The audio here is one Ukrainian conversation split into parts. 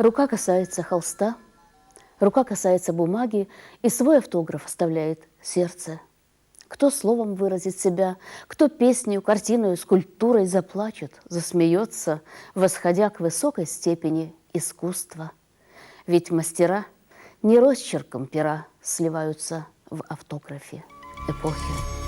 Рука касается холста, рука касается бумаги, и свой автограф оставляет сердце. Кто словом выразит себя, кто песню, картиной, скульптурой заплачет, засмеется, восходя к высокой степени искусства. Ведь мастера не росчерком пера сливаются в автографе эпохи.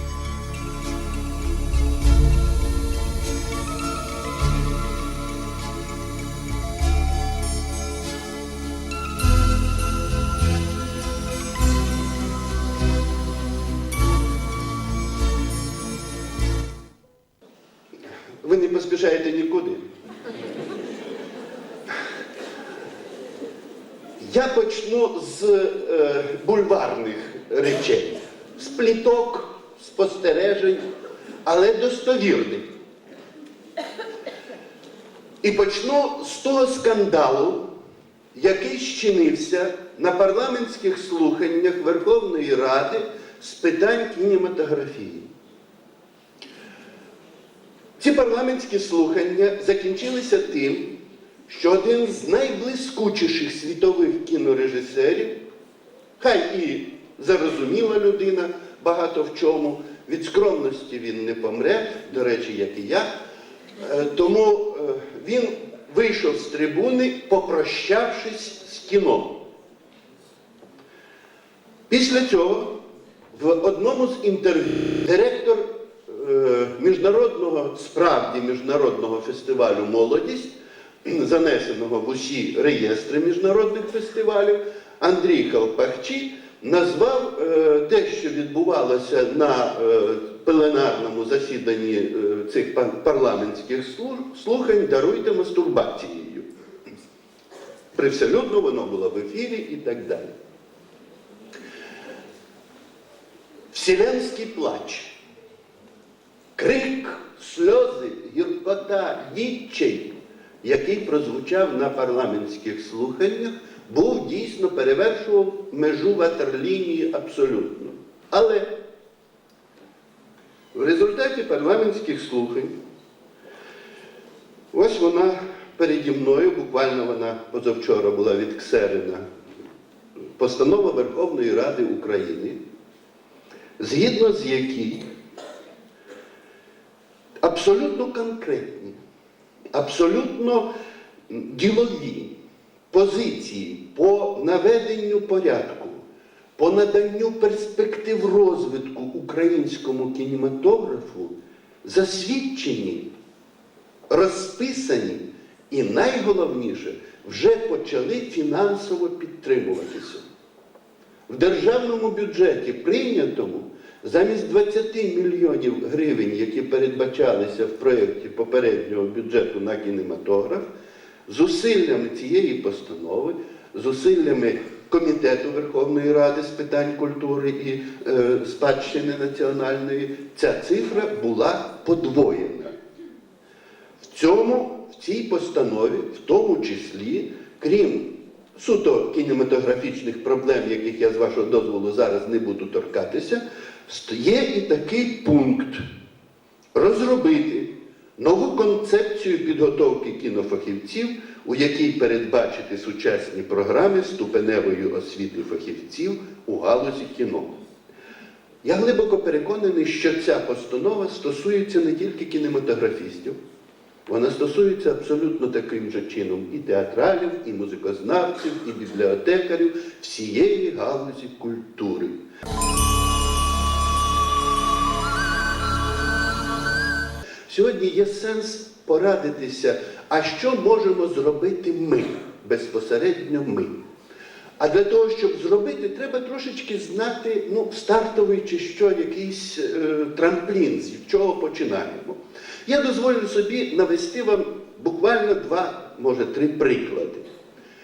Почну з е, бульварних речей, з пліток, спостережень, але достовірних. І почну з того скандалу, який щинився на парламентських слуханнях Верховної Ради з питань кінематографії. Ці парламентські слухання закінчилися тим, що один з найблискучіших світових кінорежисерів, хай і зарозуміла людина багато в чому, від скромності він не помре, до речі, як і я. Е, Тому е, він вийшов з трибуни, попрощавшись з кіно. Після цього в одному з інтерв'ю директор е, міжнародного, справді міжнародного фестивалю Молодість, занесеного в усі реєстри міжнародних фестивалів, Андрій Калпахчі назвав е, те, що відбувалося на е, пленарному засіданні е, цих парламентських слу- слухань даруйте мастурбацією. Привселюдно воно було в ефірі і так далі. Вселенський плач, крик, сльози, гіркота, відчай, який прозвучав на парламентських слуханнях, був дійсно перевершував межу ватерлінії абсолютно. Але в результаті парламентських слухань, ось вона переді мною, буквально вона позавчора була відксерена, постанова Верховної Ради України згідно з якій абсолютно конкретні, абсолютно ділові позиції по наведенню порядку, по наданню перспектив розвитку українському кінематографу засвідчені, розписані і найголовніше вже почали фінансово підтримуватися. В державному бюджеті прийнятому замість 20 мільйонів гривень, які передбачалися в проєкті попереднього бюджету на кінематограф, зусиллями цієї постанови, зусиллями Комітету Верховної Ради з питань культури і е, спадщини національної, ця цифра була подвоєна. В цьому, в цій постанові, в тому числі, крім суто кінематографічних проблем, яких я з вашого дозволу зараз не буду торкатися, є і такий пункт розробити нову концепцію підготовки кінофахівців, у якій передбачити сучасні програми ступеневої освіти фахівців у галузі кіно. Я глибоко переконаний, що ця постанова стосується не тільки кінематографістів, вона стосується абсолютно таким же чином і театралів, і музикознавців, і бібліотекарів, всієї галузі культури. Сьогодні є сенс порадитися, а що можемо зробити ми, безпосередньо ми. А для того, щоб зробити, треба трошечки знати ну, стартовий чи що, якийсь е, трамплін, з чого починаємо. Я дозволю собі навести вам буквально два, може, три приклади.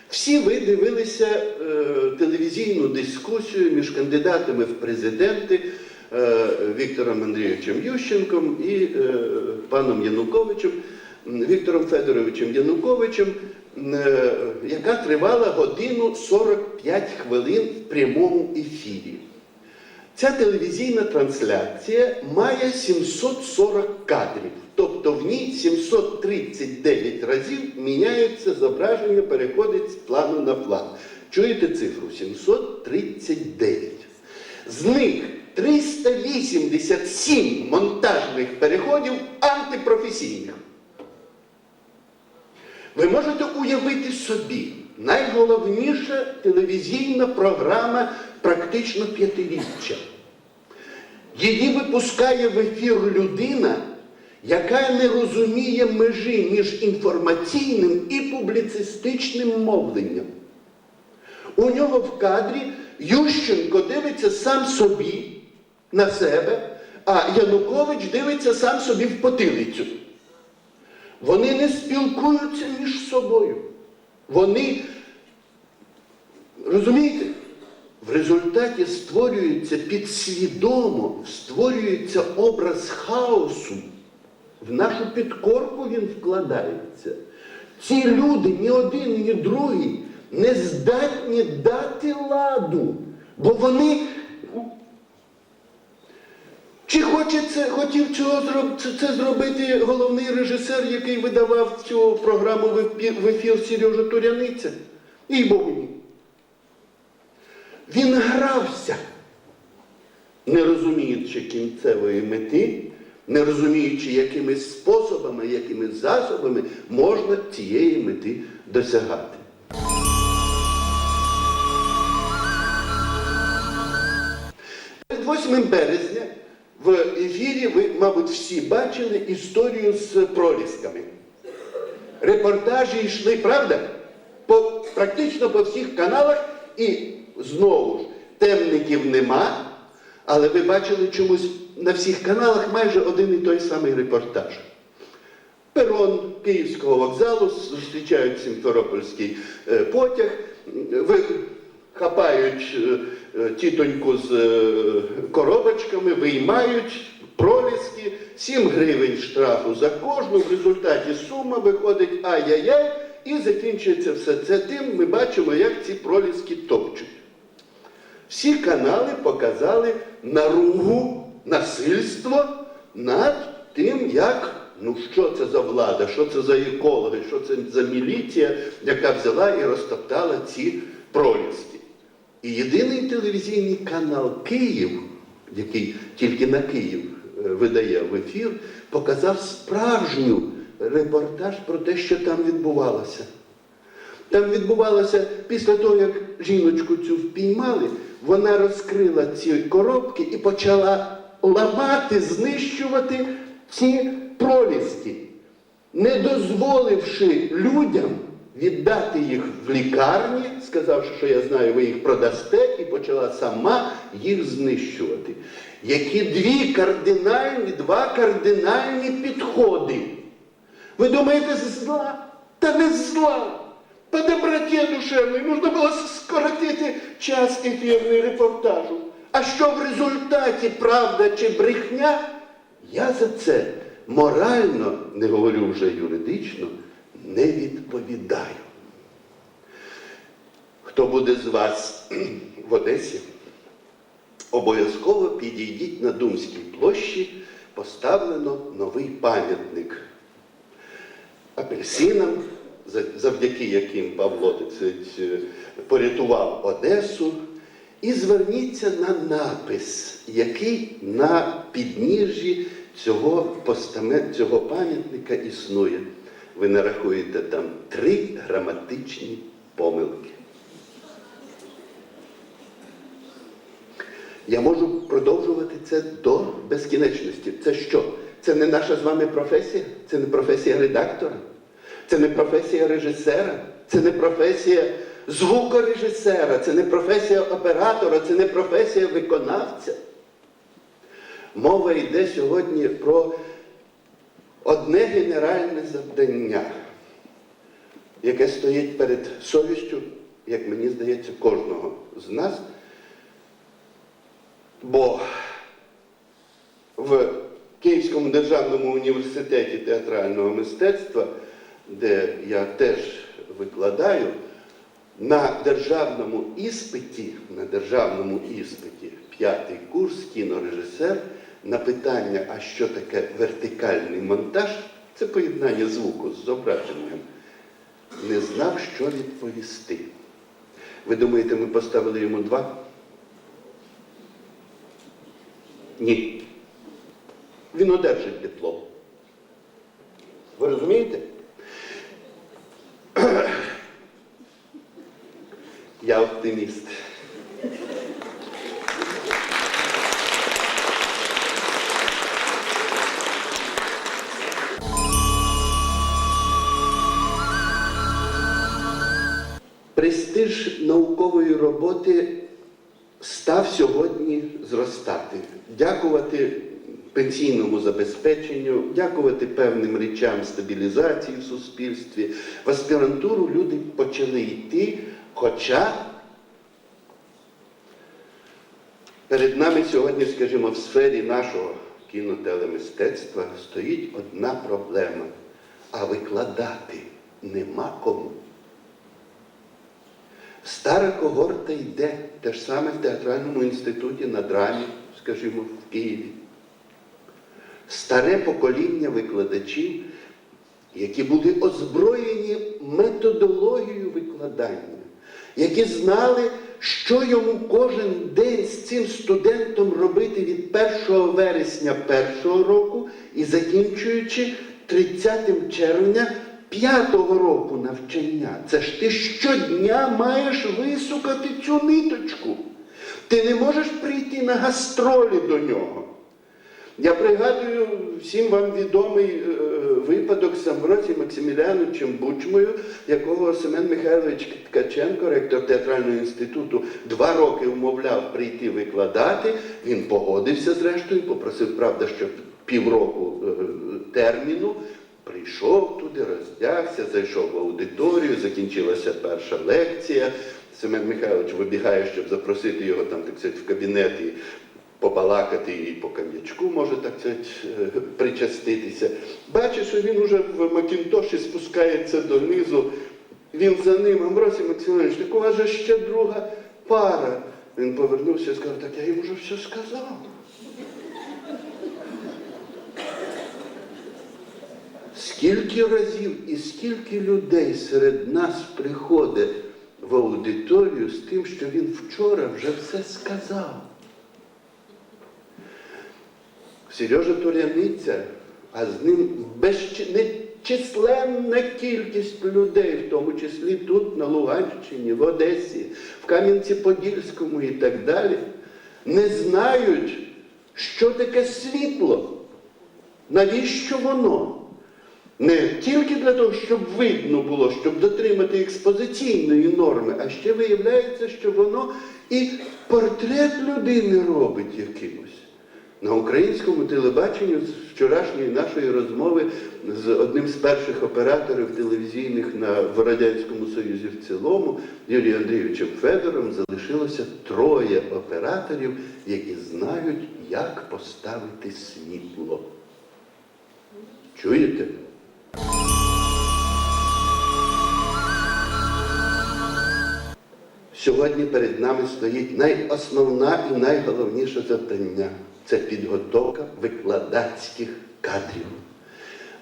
Всі ви дивилися е, телевізійну дискусію між кандидатами в президенти Віктором Андрійовичем Ющенком і е, паном Януковичем, Віктором Федоровичем Януковичем, е, яка тривала годину 45 хвилин в прямому ефірі. Ця телевізійна трансляція має 740 кадрів. Тобто в ній 739 разів міняється зображення, переходить з плану на план. Чуєте цифру? 739. З них 387 монтажних переходів антипрофесійних. Ви можете уявити собі, найголовніша телевізійна програма практично п'ятиріччя. Її випускає в ефір людина, яка не розуміє межі між інформаційним і публіцистичним мовленням. У нього в кадрі Ющенко дивиться сам собі на себе, а Янукович дивиться сам собі в потилицю. Вони не спілкуються між собою. Вони, розумієте, в результаті створюється підсвідомо, створюється образ хаосу. В нашу підкорку він вкладається. Ці люди, ні один, ні другий, не здатні дати ладу, бо вони чи хоче це, хотів цього це, зробити головний режисер, який видавав цю програму в ефір Сережа Туряниця? І Богу ні. Він грався, не розуміючи кінцевої мети, не розуміючи, якими способами, якими засобами можна цієї мети досягати. Перед 8 березня в ефірі ви, мабуть, всі бачили історію з пролісками. Репортажі йшли, правда? По, практично по всіх каналах, і знову ж темників нема, але ви бачили чомусь на всіх каналах майже один і той самий репортаж. Перон Київського вокзалу зустрічають Сімферопольський е, потяг, хапають е, е, тітоньку з е, коробочками, виймають проліски, 7 гривень штрафу за кожну. В результаті сума виходить ай-яй-яй, і закінчується все це тим. Ми бачимо, як ці проліски топчуть. Всі канали показали наругу, насильство над тим, як, ну що це за влада, що це за екологи, що це за міліція, яка взяла і розтоптала ці проліски. І єдиний телевізійний канал Київ, який тільки на Київ е, видає в ефір, показав справжню репортаж про те, що там відбувалося. Там відбувалося після того, як жіночку цю впіймали, вона розкрила ці коробки і почала ламати, знищувати ці проліски, не дозволивши людям віддати їх в лікарні, сказавши, що я знаю, ви їх продасте, і почала сама їх знищувати. Які дві кардинальні, два кардинальні підходи. Ви думаєте, з зла? Та не зла. По доброті душевної можна було скоротити час ефірний репортажу. А що в результаті правда чи брехня, я за це морально, не говорю вже юридично, не відповідаю. Хто буде з вас в Одесі, обов'язково підійдіть на Думській площі, поставлено новий пам'ятник апельсинам, завдяки яким Павло порятував Одесу. І зверніться на напис, який на підніжжі цього, цього пам'ятника існує. Ви нарахуєте там три граматичні помилки. Я можу продовжувати це до безкінечності. Це що? Це не наша з вами професія? Це не професія редактора? Це не професія режисера? Це не професія звукорежисера, це не професія оператора, це не професія виконавця. Мова йде сьогодні про одне генеральне завдання, яке стоїть перед совістю, як мені здається, кожного з нас. Бо в Київському державному університеті театрального мистецтва, де я теж викладаю, на державному іспиті, на державному іспиті, п'ятий курс, кінорежисер, на питання, а що таке вертикальний монтаж, це поєднання звуку з зображенням, не знав, що відповісти. Ви думаєте, ми поставили йому два? Ні. Він одержить диплом. Ви розумієте? Я оптиміст. Престиж наукової роботи став сьогодні зростати. Дякувати пенсійному забезпеченню, дякувати певним речам стабілізації в суспільстві. В аспірантуру люди почали йти, хоча перед нами сьогодні, скажімо, в сфері нашого кінотелемистецтва стоїть одна проблема, а викладати нема кому. Стара когорта йде, те ж саме в театральному інституті на драмі, скажімо, в Києві. Старе покоління викладачів, які були озброєні методологією викладання, які знали, що йому кожен день з цим студентом робити від 1 вересня першого року і закінчуючи 30 червня п'ятого року навчання. Це ж ти щодня маєш висукати цю ниточку. Ти не можеш прийти на гастролі до нього. Я пригадую всім вам відомий е, випадок з Амбросієм Максиміляновичем Бучмою, якого Семен Михайлович Ткаченко, ректор театрального інституту, два роки умовляв прийти викладати. Він погодився зрештою, попросив, правда, щоб півроку е, терміну. Прийшов туди, роздягся, зайшов в аудиторію, закінчилася перша лекція. Семен Михайлович вибігає, щоб запросити його там, так сказати, в кабінет і побалакати і по кам'ячку, може так сказати, е, причаститися. Бачить, що він уже в Макінтоші спускається донизу. Він за ним, Амбросій Максимович, так у вас же ще друга пара. Він повернувся і сказав, так я їм уже все сказав. Скільки разів і скільки людей серед нас приходить в аудиторію з тим, що він вчора вже все сказав. Сережа Туряниця, а з ним безч- нечисленна кількість людей, в тому числі тут, на Луганщині, в Одесі, в Кам'янці-Подільському і так далі, не знають, що таке світло. Навіщо воно? Не тільки для того, щоб видно було, щоб дотримати експозиційної норми, а ще виявляється, що воно і портрет людини робить якимось. На українському телебаченні з вчорашньої нашої розмови з одним з перших операторів телевізійних на, в Радянському Союзі в цілому, Юрієм Андрійовичем Федором, залишилося троє операторів, які знають, як поставити світло. Чуєте? Сьогодні перед нами стоїть найосновна і найголовніше завдання це підготовка викладацьких кадрів.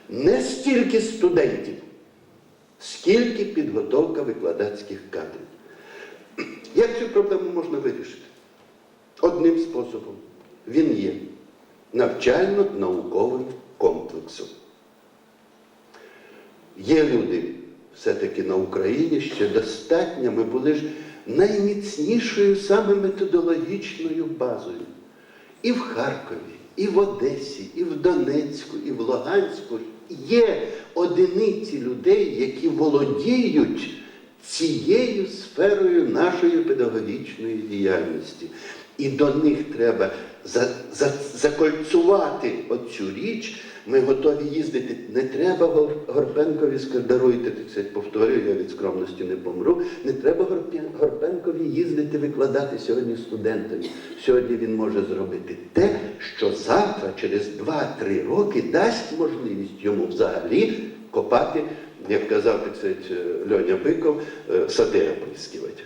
Не стільки студентів, скільки підготовка викладацьких кадрів. Як цю проблему можна вирішити? Одним способом. Він є навчально-науковим комплексом. Є люди все-таки на Україні ще достатньо. Ми були ж найміцнішою саме методологічною базою. І в Харкові, і в Одесі, і в Донецьку, і в Луганську є одиниці людей, які володіють цією сферою нашої педагогічної діяльності. І до них треба за, за, закольцувати оцю річ. Ми готові їздити. Не треба Гор- Горпенкові скардаруйте, так повторюю, я від скромності не помру. Не треба Горпенкові їздити викладати сьогодні студентові. Сьогодні він може зробити те, що завтра, через 2-3 роки, дасть можливість йому взагалі копати, як казав сказати, Льоня Биков, е, сади оприскувати.